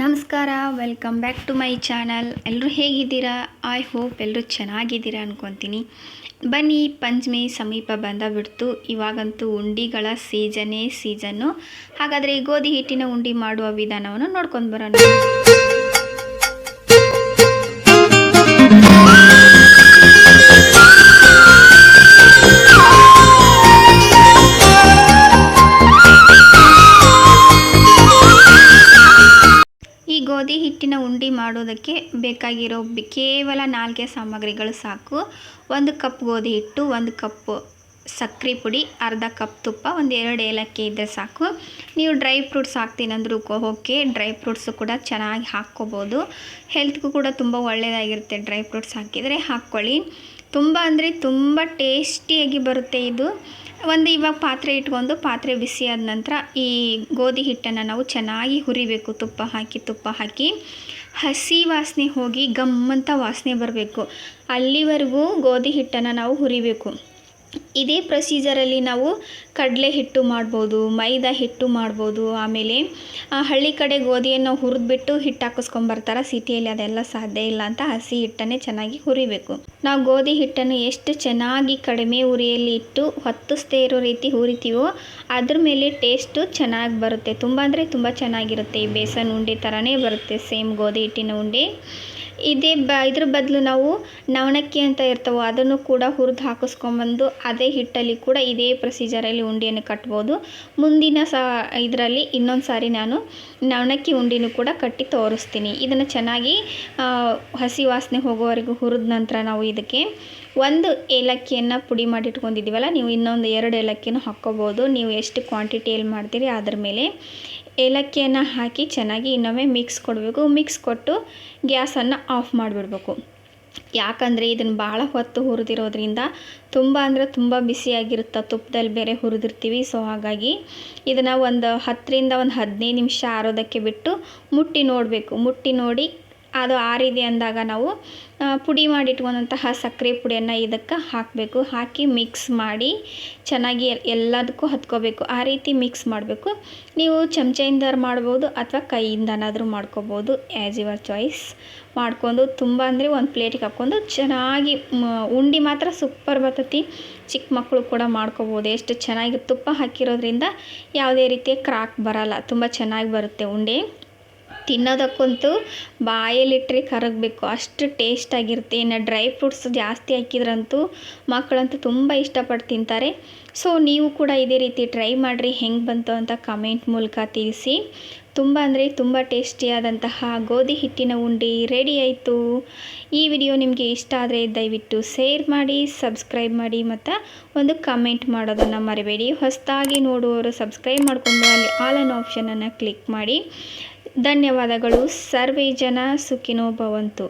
ನಮಸ್ಕಾರ welcome back to my channel ಎಲ್ಲರೂ ಹೇಗಿದ್ದೀರಾ? ಐ ಹೋಪ್ ಎಲ್ಲರೂ ಚೆನ್ನಾಗಿದ್ದೀರಾ ಅಂದ್ಕೊತೀನಿ ಬನ್ನಿ, ಪಂಚಮಿ ಸಮೀಪ ಬಂದ ಬಿಡ್ತು. ಇವಾಗಂತೂ ಉಂಡಿಗಳ ಸೀಸನ್ನೇ ಸೀಸನ್ನು ಹಾಗಾದರೆ ಗೋಧಿ ಹಿಟ್ಟಿನ ಉಂಡಿ ಮಾಡುವ ವಿಧಾನವನ್ನು ನೋಡ್ಕೊಂಡು ಬರೋಣ. ಹಿಟ್ಟಿನ ಉಂಡಿ ಮಾಡೋದಕ್ಕೆ ಬೇಕಾಗಿರೋ ಕೇವಲ ನಾಲ್ಕೇ ಸಾಮಗ್ರಿಗಳು ಸಾಕು. ಒಂದು ಕಪ್ ಗೋಧಿ ಹಿಟ್ಟು ಒಂದು ಕಪ್ ಸಕ್ಕರೆ ಪುಡಿ, ಅರ್ಧ ಕಪ್ ತುಪ್ಪ, ಒಂದು ಎರಡು ಏಲಕ್ಕಿ ಇದ್ದರೆ ಸಾಕು. ನೀವು ಡ್ರೈ ಫ್ರೂಟ್ಸ್ ಹಾಕ್ತೀನಂದ್ರೂ ಓಕೆ, ಡ್ರೈ ಫ್ರೂಟ್ಸು ಕೂಡ ಚೆನ್ನಾಗಿ ಹಾಕ್ಕೋಬೋದು. ಹೆಲ್ತ್ಗೂ ಕೂಡ ತುಂಬ ಒಳ್ಳೆಯದಾಗಿರುತ್ತೆ ಡ್ರೈ ಫ್ರೂಟ್ಸ್ ಹಾಕಿದರೆ, ಹಾಕ್ಕೊಳ್ಳಿ. ತುಂಬ ಅಂದರೆ ತುಂಬ ಟೇಸ್ಟಿಯಾಗಿ ಬರುತ್ತೆ ಇದು. ಒಂದು ಇವಾಗ ಪಾತ್ರೆ ಇಟ್ಕೊಂಡು ಪಾತ್ರೆ ಬಿಸಿ ಆದ ನಂತರ ಈ ಗೋಧಿ ಹಿಟ್ಟನ್ನು ನಾವು ಚೆನ್ನಾಗಿ ಹುರಿಬೇಕು, ತುಪ್ಪ ಹಾಕಿ ತುಪ್ಪ ಹಾಕಿ. ಹಸಿ ವಾಸನೆ ಹೋಗಿ ಗಮ್ಮಂತ ವಾಸನೆ ಬರಬೇಕು. ಅಲ್ಲಿವರೆಗೂ ಗೋಧಿ ಹಿಟ್ಟನ್ನು ನಾವು ಹುರಿಬೇಕು. ಇದೇ ಪ್ರೊಸೀಜರಲ್ಲಿ ನಾವು ಕಡಲೆ ಹಿಟ್ಟು ಮಾಡ್ಬೋದು, ಮೈದಾ ಹಿಟ್ಟು ಮಾಡ್ಬೋದು, ಆಮೇಲೆ ಹಳ್ಳಿ ಕಡೆ ಗೋಧಿಯನ್ನು ಹುರಿದ್ಬಿಟ್ಟು ಹಿಟ್ಟು ಹಾಕಿಸ್ಕೊಂಬರ್ತಾರೆ ಸಿಟಿಯಲ್ಲಿ ಅದೆಲ್ಲ ಸಾಧ್ಯ ಇಲ್ಲ ಅಂತ ಹಸಿ ಹಿಟ್ಟನ್ನೇ ಚೆನ್ನಾಗಿ ಹುರಿಬೇಕು. ನಾವು ಗೋಧಿ ಹಿಟ್ಟನ್ನು ಎಷ್ಟು ಚೆನ್ನಾಗಿ ಕಡಿಮೆ ಉರಿಯಲ್ಲಿ ಇಟ್ಟು ಹೊತ್ತಿಸ್ದೇ ಇರೋ ರೀತಿ ಹುರಿತೀವೋ ಅದ್ರ ಮೇಲೆ ಟೇಸ್ಟು ಚೆನ್ನಾಗಿ ಬರುತ್ತೆ. ತುಂಬ ಅಂದರೆ ತುಂಬ ಚೆನ್ನಾಗಿರುತ್ತೆ. ಈ ಬೇಸನ್ ಉಂಡೆ ಥರನೇ ಬರುತ್ತೆ ಸೇಮ್ ಗೋಧಿ ಹಿಟ್ಟಿನ ಉಂಡೆ. ಇದೇ ಬ, ಇದ್ರ ಬದಲು ನಾವು ನವಣಕ್ಕಿ ಅಂತ ಇರ್ತವೆ, ಅದನ್ನು ಕೂಡ ಹುರಿದು ಹಾಕಿಸ್ಕೊಂಬಂದು ಅದೇ ಹಿಟ್ಟಲ್ಲಿ ಕೂಡ ಇದೇ ಪ್ರೊಸೀಜರಲ್ಲಿ ಉಂಡೆಯನ್ನು ಕಟ್ಬೋದು. ಮುಂದಿನ ಸ, ಇದರಲ್ಲಿ ಇನ್ನೊಂದು ಸಾರಿ ನಾನು ನವಣಕ್ಕಿ ಉಂಡಿನೂ ಕೂಡ ಕಟ್ಟಿ ತೋರಿಸ್ತೀನಿ. ಇದನ್ನು ಚೆನ್ನಾಗಿ ಹಸಿ ವಾಸನೆ ಹೋಗೋವರೆಗೂ ಹುರಿದ ನಂತರ ನಾವು ಇದಕ್ಕೆ ಒಂದು ಏಲಕ್ಕಿಯನ್ನು ಪುಡಿ ಮಾಡಿ ಇಟ್ಕೊಂಡಿದ್ದೀವಲ್ಲ, ನೀವು ಇನ್ನೊಂದು ಎರಡು ಏಲಕ್ಕಿನೂ ಹಾಕ್ಕೋಬೋದು. ನೀವು ಎಷ್ಟು ಕ್ವಾಂಟಿಟಿಯಲ್ಲಿ ಮಾಡ್ತೀರಿ ಅದ್ರ ಮೇಲೆ ಏಲಕ್ಕಿಯನ್ನು ಹಾಕಿ ಚೆನ್ನಾಗಿ ಇನ್ನೊಮ್ಮೆ ಮಿಕ್ಸ್ ಕೊಡಬೇಕು. ಮಿಕ್ಸ್ ಕೊಟ್ಟು ಗ್ಯಾಸನ್ನು ಆಫ್ ಮಾಡಿಬಿಡ್ಬೇಕು. ಯಾಕಂದರೆ ಇದನ್ನು ಭಾಳ ಹೊತ್ತು ಹುರಿದಿರೋದ್ರಿಂದ ತುಂಬ ಅಂದರೆ ತುಂಬ ಬಿಸಿಯಾಗಿರುತ್ತೆ ತುಪ್ಪದಲ್ಲಿ ಬೇರೆ ಹುರಿದಿರ್ತೀವಿ. ಸೊ ಹಾಗಾಗಿ ಇದನ್ನು ಒಂದು ಹತ್ತರಿಂದ ಒಂದು ಹದಿನೈದು ನಿಮಿಷ ಆರೋದಕ್ಕೆ ಬಿಟ್ಟು ಮುಟ್ಟಿ ನೋಡಬೇಕು. ಮುಟ್ಟಿ ನೋಡಿ ಅದು ಆರಿದೆ ಅಂದಾಗ ನಾವು ಪುಡಿ ಮಾಡಿಟ್ಕೊಂಡಂತಹ ಸಕ್ಕರೆ ಪುಡಿಯನ್ನು ಇದಕ್ಕೆ ಹಾಕಬೇಕು. ಹಾಕಿ ಮಿಕ್ಸ್ ಮಾಡಿ ಚೆನ್ನಾಗಿ ಎಲ್ಲದಕ್ಕೂ ಹತ್ಕೋಬೇಕು. ಆ ರೀತಿ ಮಿಕ್ಸ್ ಮಾಡಬೇಕು. ನೀವು ಚಮಚೆಯಿಂದ ಮಾಡ್ಬೋದು ಅಥವಾ ಕೈಯಿಂದನಾದರೂ ಮಾಡ್ಕೋಬೋದು. ಆ್ಯಸ್ ಯುವರ್ ಚಾಯ್ಸ್ ಮಾಡ್ಕೊಂಡು ತುಂಬ ಅಂದರೆ ಒಂದು ಪ್ಲೇಟಿಗೆ ಹಾಕ್ಕೊಂಡು ಚೆನ್ನಾಗಿ ಉಂಡೆ ಮಾತ್ರ ಸೂಪರ್ ಬರ್ತತಿ. ಚಿಕ್ಕ ಮಕ್ಕಳು ಕೂಡ ಮಾಡ್ಕೋಬೋದು. ಎಷ್ಟು ಚೆನ್ನಾಗಿ ತುಪ್ಪ ಹಾಕಿರೋದ್ರಿಂದ ಯಾವುದೇ ರೀತಿಯ ಕ್ರಾಕ್ ಬರಲ್ಲ. ತುಂಬ ಚೆನ್ನಾಗಿ ಬರುತ್ತೆ ಉಂಡೆ. ತಿನ್ನೋದಕ್ಕಂತೂ ಬಾಯಲ್ಲಿಟ್ಟರೆ ಕರಗಬೇಕು. ಅಷ್ಟು ಟೇಸ್ಟ್ ಆಗಿರುತ್ತೆ. ಇನ್ನು ಡ್ರೈ ಫ್ರೂಟ್ಸ್ ಜಾಸ್ತಿ ಹಾಕಿದ್ರಂತೂ ಮಕ್ಕಳಂತೂ ತುಂಬ ಇಷ್ಟಪಟ್ಟು ತಿಂತಾರೆ. ಸೊ ನೀವು ಕೂಡ ಇದೇ ರೀತಿ ಟ್ರೈ ಮಾಡಿರಿ. ಹೆಂಗೆ ಬಂತು ಅಂತ ಕಮೆಂಟ್ ಮೂಲಕ ತಿಳಿಸಿ. ತುಂಬ ಅಂದರೆ ತುಂಬ ಟೇಸ್ಟಿಯಾದಂತಹ ಗೋಧಿ ಹಿಟ್ಟಿನ ಉಂಡೆ ರೆಡಿ ಆಯಿತು. ಈ ವಿಡಿಯೋ ನಿಮಗೆ ಇಷ್ಟ ಆದರೆ ದಯವಿಟ್ಟು ಶೇರ್ ಮಾಡಿ ಸಬ್ಸ್ಕ್ರೈಬ್ ಮಾಡಿ ಮತ್ತು ಒಂದು ಕಮೆಂಟ್ ಮಾಡೋದನ್ನು ಮರಿಬೇಡಿ. ಹೊಸದಾಗಿ ನೋಡುವವರು ಸಬ್ಸ್ಕ್ರೈಬ್ ಮಾಡಿಕೊಂಡು ಅಲ್ಲಿ ಆಲ್ ಅನ್ ಆಪ್ಷನನ್ನು ಕ್ಲಿಕ್ ಮಾಡಿ. ಧನ್ಯವಾದಗಳು. ಸರ್ವೇ ಜನ ಸುಖಿನೋ ಭವಂತು.